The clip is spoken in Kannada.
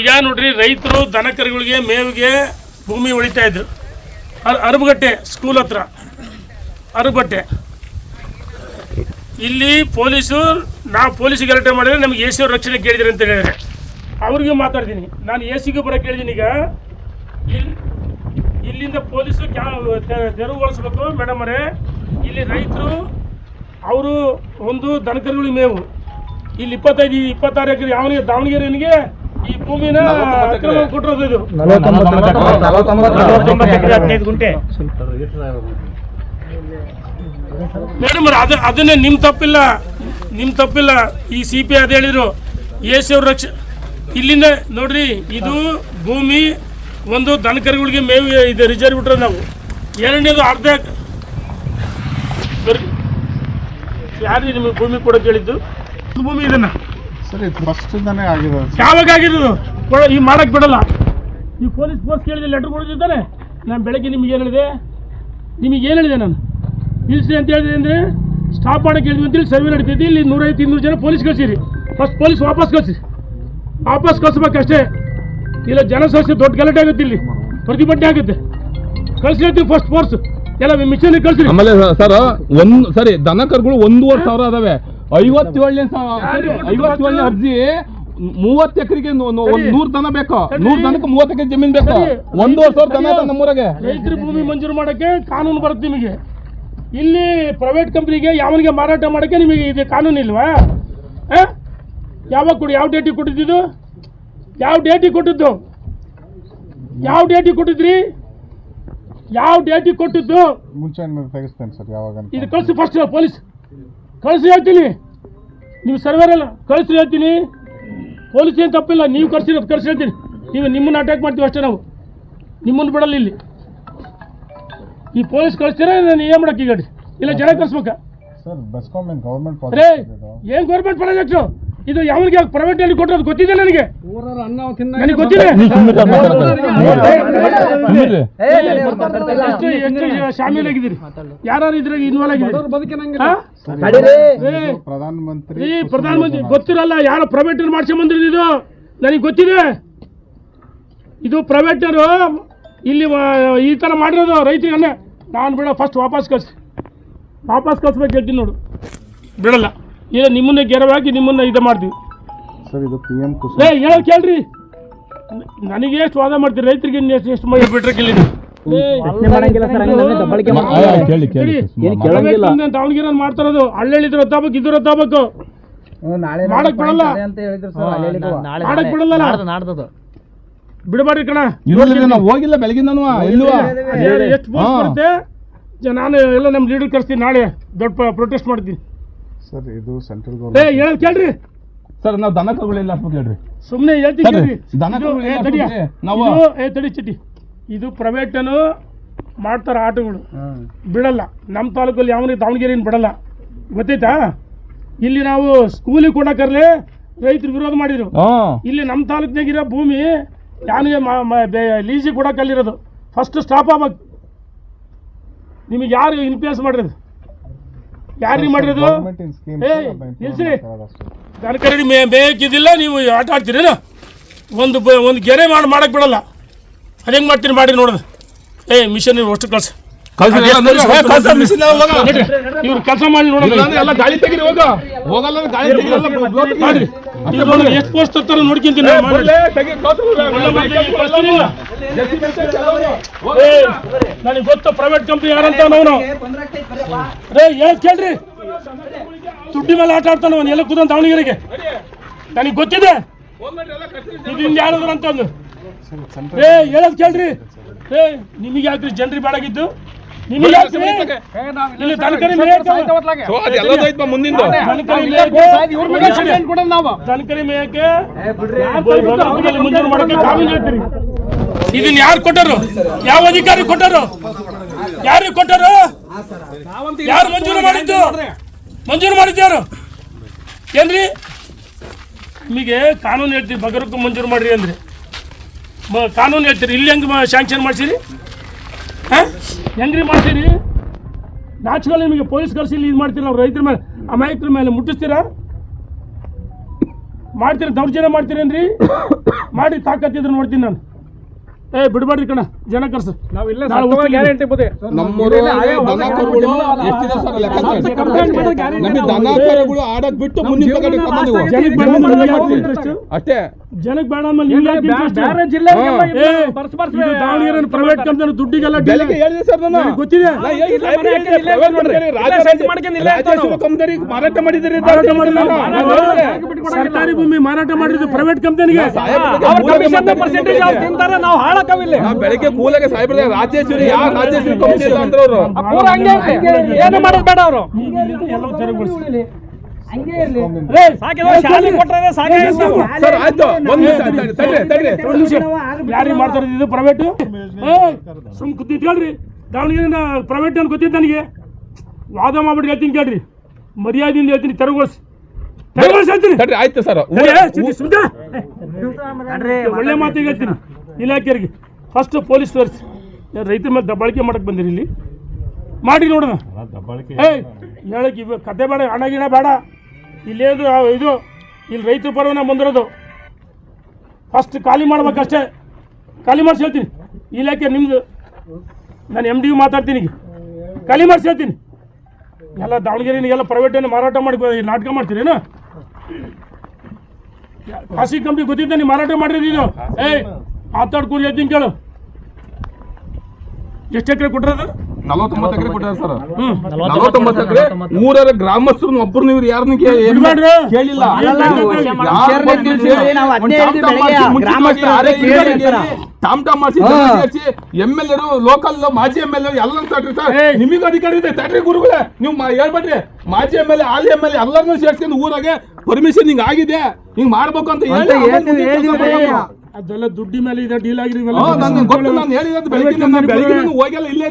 ಈಗ ನೋಡ್ರಿ ರೈತರು ದನಕರುಗಳಿಗೆ ಮೇವಿಗೆ ಭೂಮಿ ಹೊಡಿತಾ ಇದ್ರು. ಅರ್ ಅರಬಗಟ್ಟೆ ಸ್ಕೂಲ್ ಹತ್ರ. ಅರಬಟ್ಟೆ ಇಲ್ಲಿ ಪೊಲೀಸು, ನಾವು ಪೊಲೀಸ್ ಗಲಾಟೆ ಮಾಡಿದ್ರೆ ನಮಗೆ ಎ ಸಿ ಅವ್ರ ರಕ್ಷಣೆ ಕೇಳಿದ್ರೆ ಅಂತ ಹೇಳಿದ್ರೆ ಅವ್ರಿಗೆ ಮಾತಾಡ್ತೀನಿ. ನಾನು ಎ ಸಿಗೂ ಬರೋಕೆ ಕೇಳಿದ್ದೀನಿ ಈಗ. ಇಲ್ಲಿ ಇಲ್ಲಿಂದ ಪೊಲೀಸು ತೆರವುಗೊಳಿಸ್ಬೇಕು ಮೇಡಮ್ ಅವರೇ. ಇಲ್ಲಿ ರೈತರು, ಅವರು ಒಂದು ದನಕರುಗಳಿಗೆ ಮೇವು. ಇಲ್ಲಿ ಇಪ್ಪತ್ತೈದು, ಇಪ್ಪತ್ತಾರು ಎಕರೆ ಅವನಿಗೆ ದಾವಣಗೆರೆನಿಗೆ ಈ ಭೂಮಿನ ಅಕ್ರಮ ಕೊಟ್ಟಿರೋದು ಇದು. ಹದಿನೈದು ಗುಂಟೆ ಮೇಡಮ್ ಅದು ಅದ ಅದನ್ನೇ ನಿಮ್ಮ ತಪ್ಪಿಲ್ಲ. ನಿಮ್ಮ ತಪ್ಪಿಲ್ಲ. ಈ ಸಿ ಪಿ ಅದು ಹೇಳಿದ್ರು. ಎ ಸಿ ಅವ್ರ ರಕ್ಷ ಇಲ್ಲಿಂದ ನೋಡ್ರಿ ಇದು ಭೂಮಿ ಒಂದು ದನಕರುಗಳಿಗೆ ಮೇವು ಇದು ರಿಸರ್ವ್ ಬಿಟ್ರೆ ನಾವು. ಎರಡನೇದು ಅರ್ಧ. ಯಾರು ನಿಮಗೆ ಭೂಮಿ ಕೊಡಕ್ಕೆ ಹೇಳಿದ್ದು ಭೂಮಿ ಇದನ್ನ. ಸರ್ ಇದು ಫಸ್ಟಿಂದಾನೇ ಆಗಿದೆ. ಯಾವಾಗ ಆಗಿರೋದು ಕೊಡ- ಈ ಮಾಡಕ್ ಬಿಡಲ್ಲ. ಈ ಪೊಲೀಸ್ ಫೋರ್ಸ್ ಕೇಳಿದೆ ಲೆಟರ್ ಕೊಡಿದ್ದಾನೆ ನಾನು ಬೆಳಗ್ಗೆ ನಿಮ್ಗೆ ಏನು ಹೇಳಿದೆ? ನಿಮಗೆ ಏನು ಹೇಳಿದೆ ನಾನು? ನಿಲ್ಸಿ ಅಂತ ಹೇಳಿದೆ ಅಂದರೆ ಸ್ಟಾಪ್ ಮಾಡಕ್ಕೆ ಹೇಳಿದ್ವಿ ಅಂತೇಳಿ ಸರ್ವೆ ನಡೀತೈತಿ. ಇಲ್ಲಿ ನೂರೈವತ್ತು ಇನ್ನೂರು ಜನ ಪೊಲೀಸ್ ಕಳಿಸಿರಿ. ಫಸ್ಟ್ ಪೊಲೀಸ್ ವಾಪಸ್ ಕಳಿಸಿ. ವಾಪಸ್ ಕಳಿಸ್ಬೇಕಷ್ಟೇ. ಇಲ್ಲ ಜನ ಸಮಸ್ಯೆ ದೊಡ್ಡ ಗಲಾಟೆ ಆಗುತ್ತೆ ಇಲ್ಲಿ. ಪ್ರತಿಭಟನೆ ಆಗುತ್ತೆ. ಕಳಿಸ್ಲಿರ್ತೀವಿ ಫಸ್ಟ್ ಫೋರ್ಸ್ ಎಲ್ಲ ಮಿಷನ್ ಕಳಿಸ್ರಿ. ಆಮೇಲೆ ಸರ್ ಒಂದ್ ಸರಿ ದನ ಕರುಗಳು ಒಂದೂವರೆ ಸಾವಿರ ಅದಾವೆ ಐವತ್ತೇಳನೇ ಐವತ್ತು ಐವತ್ತೇಳನೇ ಅರ್ಜಿ. ಮೂವತ್ತು ಎಕರೆಗೆ ಒಂದ್ ನೂರ್ ದನ ಬೇಕು? ನೂರ್ ದನಕ್ಕೆ ಮೂವತ್ತು ಎಕರೆ ಜಮೀನ್ ಬೇಕು. ಒಂದೂವರೆ ಸಾವಿರ ದನ ಅದ ನಮ್ಮೂರಾಗೆ? ರೈತರ ಭೂಮಿ ಮಂಜೂರು ಮಾಡಕ್ಕೆ ಕಾನೂನು ಬರುತ್ತೆ ನಿಮಗೆ. ಇಲ್ಲಿ ಪ್ರೈವೇಟ್ ಕಂಪ್ನಿಗೆ ಯಾವನಿಗೆ ಮಾರಾಟ ಮಾಡಕ್ಕೆ ನಿಮಗೆ ಇದು ಕಾನೂನು ಇಲ್ವಾ? ಯಾವಾಗ ಕೊಡಿ? ಯಾವ ಡೇಟಿಗೆ ಕೊಟ್ಟಿದ್ದು ಯಾವ ಡೇಟಿಗೆ ಕೊಟ್ಟಿದ್ದು? ಯಾವ ಡೇಟಿಗೆ ಕೊಟ್ಟಿದ್ರಿ? ಯಾವ ಡೇಟಿಗೆ ಕೊಟ್ಟಿದ್ದು? ಮುಂಚೆ ತೆಗಿಸ್ತೇನೆ ಸರ್ ಯಾವಾಗ ಅಂತ. ಇದು ಕಳಿಸಿ ಫಸ್ಟ್ ಪೊಲೀಸ್ ಕಳಿಸಿ ಹೇಳ್ತೀನಿ. ನೀವು ಸರ್ವೇರ್ ಅಲ್ಲ ಕಳಿಸಿ ಹೇಳ್ತೀನಿ. ಪೊಲೀಸ್ ಏನು ತಪ್ಪಿಲ್ಲ ನೀವು ಕಳ್ಸಿರೋದು ಕಳಿಸಿ ಹೇಳ್ತೀನಿ. ನೀವು ನಿಮ್ಮನ್ನು ಅಟ್ಯಾಕ್ ಮಾಡ್ತೀವಿ ಅಷ್ಟೇ ನಾವು. ನಿಮ್ಮನ್ನು ಬಿಡಲ್ಲ ಇಲ್ಲಿ. ಈ ಪೊಲೀಸ್ ಕಳಿಸ್ತೀರಾ ನಾನು ಏನು ಮಾಡಕ್ಕೆ ಈಗ? ಇಲ್ಲ ಜನ ಕಳಿಸ್ಬೇಕಾ? ಸರ್ ಗೌರ್ಮೆಂಟ್ ಏನು ಗೌರ್ಮೆಂಟ್ ಪ್ರಾಜೆಕ್ಟು ಇದು ಯಾವನಿಗೆ ಪ್ರೈವೇಟ್ ಅಲ್ಲಿ ಕೊಟ್ಟರು ಗೊತ್ತಿದೆ ನನಗೆ ನನಗೆ ಗೊತ್ತಿದೆ. ಎಷ್ಟು ಎಷ್ಟು ಶಾಮೀಲಾಗಿದ್ದೀರಿ ಯಾರು ಇದ್ರಾಗ ಇನ್ವಾಲ್ವ್ ಆಗಿದ್ದೀರಿ ಹಾ? ರೇ, ಪ್ರಧಾನ ಮಂತ್ರಿ ಪ್ರಧಾನಮಂತ್ರಿ ಗೊತ್ತಿರಲ್ಲ ಯಾರು ಪ್ರೈವೇಟ್ ಮಾಡ್ಸ್ಕೊಂಬಂದ್ರಿ ಇದು ನನಗೆ ಗೊತ್ತಿದೆ ಇದು ಪ್ರೈವೇಟರು ಇಲ್ಲಿ ವ- ಈ ಥರ ಮಾಡಿರೋದು ರೈತರಿಗೆ ನಾನು ಬಿಡ ಫಸ್ಟ್ ವಾಪಸ್ ಕಳ್ಸಿ ವಾಪಸ್ ಕಳ್ಸ್ಬೇಕು ಹೇಳ್ತೀನಿ ನೋಡು ಬಿಡಲ್ಲ ಇಲ್ಲ ನಿಮ್ಮನ್ನ ಗೆರವಾಗಿ ನಿಮ್ಮನ್ನ ಇದು ಮಾಡ್ತೀವಿ ಸರ್ ಇದು ಪಿ ಎಂ ಏ ಕುಸುಮ್ ಕೇಳ್ರಿ. ನನಗೆ ಎಷ್ಟು ವಾದ ಮಾಡ್ತೀರಿ? ರೈತರಿಗೆ ಇನ್ನು ಎಷ್ಟು ಎಷ್ಟು ಮಾಡಿ ಬಿಟ್ರೆ ಕೇಳಿ ಆ, ಕೇಳಿ ಕೇಳಿ. ದಾವಣಗೆರೆ ಮಾಡ್ತಾರದು ಹಳ್ಳಿದ್ರು ಹತ್ತಾಬೇಕು ಇದ್ರ ಹತ್ತಾಬೇಕು ಮಾಡಕ್ ಬಿಡಲ್ಲ. ಮಾಡಕ್ ಬಿಡಲ್ಲ ಬಿಡಬಾರ್ರಿ ಕಣ. ನಾವು? ಹೋಗಿಲ್ಲ ಬೆಳಗಿಂದನು ಎಷ್ಟು. ಬರುತ್ತೆ? ಜ- ನಾನು ಎಲ್ಲ ನಮ್ಮ ಲೀಡರ್ ಕರ್ಸ್ತೀನಿ ನಾಳೆ ದೊಡ್ಡ ಪ್ರೊಟೆಸ್ಟ್ ಮಾಡ್ತೀನಿ. ಸರ್ ಇದು ಸೆಂಟ್ರಲ್ ಏ ಗೌರ್ಮೆಂಟ್ ಹೇಳೋದು ಕೇಳ್ರಿ. ಸರ್ ನಾವು ದನ ಕರುಗಳೆಲ್ಲ ಹಾಕ್ಬೇಕು ಹೇಳ್ರಿ. ಸುಮ್ಮನೆ ಹೇಳ್ತೀನಿ ಕೇಳ್ರಿ. ದನ ಇದು- ಕರುಗಳು ಏ, ಎಲ್ಲ ತಡಿಯ. ಹಾಕ್ಬಿಟ್ರೆ ನಾವು- ಇದು- ಏ ತಡಿ ಚಿಟ್ಟಿ. ಇದು ಪ್ರೈವೇಟನು ಮಾಡ್ತಾರ ಆಟಗಳು. ಬಿಡಲ್ಲ. ನಮ್ಮ ತಾಲೂಕಲ್ಲಿ ಯಾವನಿಗೆ ದಾವಣಗೆರೆಯನ್ನು ಬಿಡಲ್ಲ. ಗೊತ್ತೈತಾ ಇಲ್ಲಿ ನಾವು ಸ್ಕೂಲಿಗೆ ಕೊಡಕರ್ಲೆ ರೈತರು ವಿರೋಧ ಮಾಡಿದ್ರು. ಹಾ. ಇಲ್ಲಿ ನಮ್ಮ ತಾಲೂಕಿನಾಗಿರೋ ಭೂಮಿ ಯಾನಿಗೆ ಲೀಸಿಗೆ ಕೊಡಕ್ಕಲ್ಲಿರೋದು ಫಸ್ಟ್ ಸ್ಟಾಪ್ ಆಗ್ಬೇಕು. ನಿಮಗೆ ಯಾರು ಇನ್ಫ್ಲೂಯೆನ್ಸ್ ಮಾಡಿರೋದು? ಯಾರಿಗೆ ಮಾಡಿರೋದು? ನಿಲ್ಸಿ. ತರಕಾರಿ ಮೇ ಬೇಕಿದ್ದಿಲ್ಲ ನೀವು ಆಟ ಆಡ್ತೀರೇನು? ಒಂದು ಬ ಒಂದು ಗೆರೆ ಮಾಡಿ ಮಾಡಕ್ಕೆ ಬಿಡಲ್ಲ. ಅದು ಹೆಂಗೆ ಮಾಡ್ತೀನಿ ಮಾಡಿ ನೋಡೋದು. ಏ ಮಿಷನ್ ಅಷ್ಟು ಕಳ್ಸಿ. ಇವ್ರು ಕೆಲಸ ಮಾಡಿ ನೋಡಿ ಎಲ್ಲ ಗಾಳಿ ತೆಗೀರಿ ಹೋಗ. ಹೋಗಲ್ಲ ಗಾಳಿ ತೆಗೀರಿ. ಮಾಡ್ರಿ. ಎಷ್ಟು ಪೋಸ್ಟ್ ತರ್ತಾರೋ ನೋಡ್ಕೊಂತೀನಿ ನನಗೆ ಗೊತ್ತು ಪ್ರೈವೇಟ್ ಕಂಪ್ನಿ ಯಾರಂತ ಅವನು. ರೇ ಹೇಳಕ್ ಕೇಳ್ರಿ. ದುಡ್ಡಿ ಮೇಲೆ ಆಟ ಆಡ್ತಾನ ಅವನು ಎಲ್ಲ ಕೂತ ದಾವಣಗೆರೆಗೆ? ನನಗೆ ಗೊತ್ತಿದೆ. ಇದರಿಂದ ಯಾರಾದ್ರು ಅಂತ ರೇ ಹೇಳೋದ್ ಕೇಳ್ರಿ. ಏ ನಿಮಗೆ ಯಾಕ್ರಿ ಜನರಿ ಬೇಡಾಗಿದ್ದು ನಿಮಗೆ ಇದನ್ನ ಯಾರು ಕೊಟ್ಟರು? ಯಾವ ಅಧಿಕಾರಿ ಕೊಟ್ಟರು? ಯಾರಿಗೆ ಕೊಟ್ಟರು? ಯಾರು ಮಂಜೂರು ಮಾಡಿದ್ದು? ಮಂಜೂರು ಮಾಡಿದ್ದು ಯಾರು? ಏನ್ರಿ? ನಿಮಗೆ ಕಾನೂನು ಹೇಳ್ತೀರಿ ಬಗರಕ್ಕೂ ಮಂಜೂರು ಮಾಡ್ರಿ ಅಂದ್ರೆ. ಕಾನೂನು ಹೇಳ್ತೀರಿ, ಇಲ್ಲಿ ಹೆಂಗೆ ಶಾಂಕ್ಷನ್ ಮಾಡ್ಸಿರಿ? ಹೆಂಗ್ರಿ ಮಾಡ್ತೀರಿ ನಾಚ್ಕೊಳ್ಳಿ ನಿಮಗೆ ಪೊಲೀಸ್ ಕಳಿಸಿ ಇಲ್ಲಿ ಇದು ಮಾಡ್ತೀರಿ ನಾವು ರೈತರ ಮೇಲೆ ಆ ಅಮಾಯಕರ ಮೇಲೆ ಮುಟ್ಟಿಸ್ತೀರಾ? ಮಾಡ್ತೀರಿ, ದೌರ್ಜನ್ಯ ಮಾಡ್ತೀರೇನ್ರಿ ಮಾಡಿ ತಾಕತ್ತಿದ್ರೆ ನೋಡ್ತೀನಿ ನಾನು. ಏ ಬಿಡ್ಬೇಡ್ರಿ ಕಣ ಜನ ಕರ್ಸ. ಗ್ಯಾರಂಟಿ ನಮ್ಮೂರು ಆಡಕ್ ಬಿಟ್ಟು ಮುಂದಿನ? ಅಷ್ಟೇ. ಜನಕ್ಕೆ ಬೇಡ? ಬೇರೆ ದಾವಣಗೆರೆ ಪ್ರೈವೇಟ್ ಕಂಪನಿ ದುಡ್ಡಿಗೆಲ್ಲ ಹೇಳಿದೆ ಸರ್ ನಾನು. ಗೊತ್ತಿದೆ. ಮಾರಾಟ ಸರ್ಕಾರಿ ಭೂಮಿ ಮಾರಾಟ ಮಾಡಿದ್ರು ಪ್ರೈವೇಟ್ ಕಂಪನಿಗೆ ತಿಂತಾರೆ ನಾವು ಹಾಳಾಕವಿಲ್ಲ ನಾ ಬೆಳಿಗ್ಗೆ ಕೂಲಾಗೆ ಸಾಹೇಬ್ರೆ ರಾಜೇಶ್ವರಿ ಯಾವ ರಾಜೇಶ್ವರಿ ಕಂಪನಿ ಇಲ್ಲ ಅಂದ್ರೆ ಅವರು. ಏನು ಮಾಡೋದು ಬೇಡ ಅವರು. ಇದು? ಪ್ರೈವೇಟ್ ಸುಮ್ ಕೂತಿದ್ ದಾವಣಗೆರೆ ಪ್ರೈವೇಟ್ ಅಂತ ಗೊತ್ತಿದ್ದು ನನಗೆ. ವಾದ ಮಾಡ್ಬಿಟ್ಟು ಹೇಳ್ತೀನಿ ಕೇಳ್ರಿ. ಮರ್ಯಾದೆಯಿಂದ ಹೇಳ್ತೀನಿ ತೆರವುಗೊಳಿಸಿ. ಆಯ್ತು ಸರ್. ಒಳ್ಳೆ ಮಾತಿಗೆ ಹೇಳ್ತೀನಿ. ಇಲಾಖೆಯರಿಗೆ ಫಸ್ಟ್ ಪೊಲೀಸ್ ತೋರಿಸಿ ರೈತರ ಮೇಲೆ ದಬ್ಬಾಳಿಕೆ ಮಾಡಕ್ಕೆ ಬಂದಿರಿ ಇಲ್ಲಿ. ಮಾಡಿ ನೋಡೋಣ. ಏ ಹೇಳಕ್ ಇವ ಕತೆ ಬೇಡ ಹಣ ಗಿಣ ಬೇಡ. ಇಲ್ಲೇದು ಇದು? ಇಲ್ಲಿ ರೈತರ ಪರವನ್ನ ಬಂದಿರೋದು. ಫಸ್ಟ್ ಖಾಲಿ ಮಾಡ್ಬೇಕಷ್ಟೇ. ಖಾಲಿ ಮಾಡಿಸಿ ಹೇಳ್ತೀನಿ. ಇಲಾಖೆ ನಿಮ್ದು? ನಾನು ಎಂ ಡಿ ಮಾತಾಡ್ತೀನಿ ಈಗ. ಖಾಲಿ ಮಾಡಿಸಿ ಹೇಳ್ತೀನಿ. ಎಲ್ಲ ದಾವಣಗೆರೆನಿಗೆಲ್ಲ ಪ್ರೈವೇಟನ್ನು ಮಾರಾಟ ಮಾಡಿ ನಾಟಕ ನಾಟಕ ಮಾಡ್ತೀರೇನು ಖಾಸಗಿ ಕಂಪ್ನಿ ಗೊತ್ತಿದ್ದ ನೀವು ಮಾರಾಟ ಮಾಡಿರೋದು ಇದು? ಏಯ್ ಮಾತಾಡ್ಕೊಂಡು ಹೇಳ್ತೀನಿ ಕೇಳು. ಎಷ್ಟು ಎಕರೆ ಕೊಟ್ಟಿರೋದು ನಲವತ್ತೊಂಬತ್ತು ಎಕರೆ ಕೊಟ್ಟಾರ ಸರ್ ಹ್ಮ್ ನಲವತ್ತೊಂಬತ್ತು ಎಕರೆ ಊರರ ಗ್ರಾಮಸ್ಥರು ಒಬ್ಬರು ನೀವು ಯಾರನ್ನ ಕೇಳಿಲ್ಲ ಟಾಮ್ ಟಾಮ್ ಮಾಡ್ಸಿ, ಎಂ ಎಲ್ ಎರು ಲೋಕಲ್ ಮಾಜಿ ಎಂ ಎಲ್ ಎಲ್ಲ ತಟ್ರಿ ಸರ್. ನಿಮಗೆ ಅಧಿಕಾರ ಇದೆ ತಟ್ರಿ ಗುರುಗಳೇ ನೀವು ಮಾ- ಹೇಳ್ಬೇಡ್ರಿ ಮಾಜಿ ಎಂ ಎಲ್ ಎ ಹಾಲಿ ಎಂ ಎಲ್ ಎ ಎಲ್ಲರನ್ನೂ ಸೇರ್ಸ್ಕೊಂಡು ಊರಾಗೆ ಪರ್ಮಿಷನ್ ಹಿಂಗ್ ಆಗಿದೆ ಹಿಂಗ್ ಮಾಡ್ಬೇಕು ಅಂತ ಹೇಳಿ. ಅದೆಲ್ಲ ದುಡ್ಡಿ ಮೇಲೆ ಇದೆ ಡೀಲ್ ಆಗಿದೆ ಹೋಗಿಲ್ಲ ಇಲ್ಲೇ.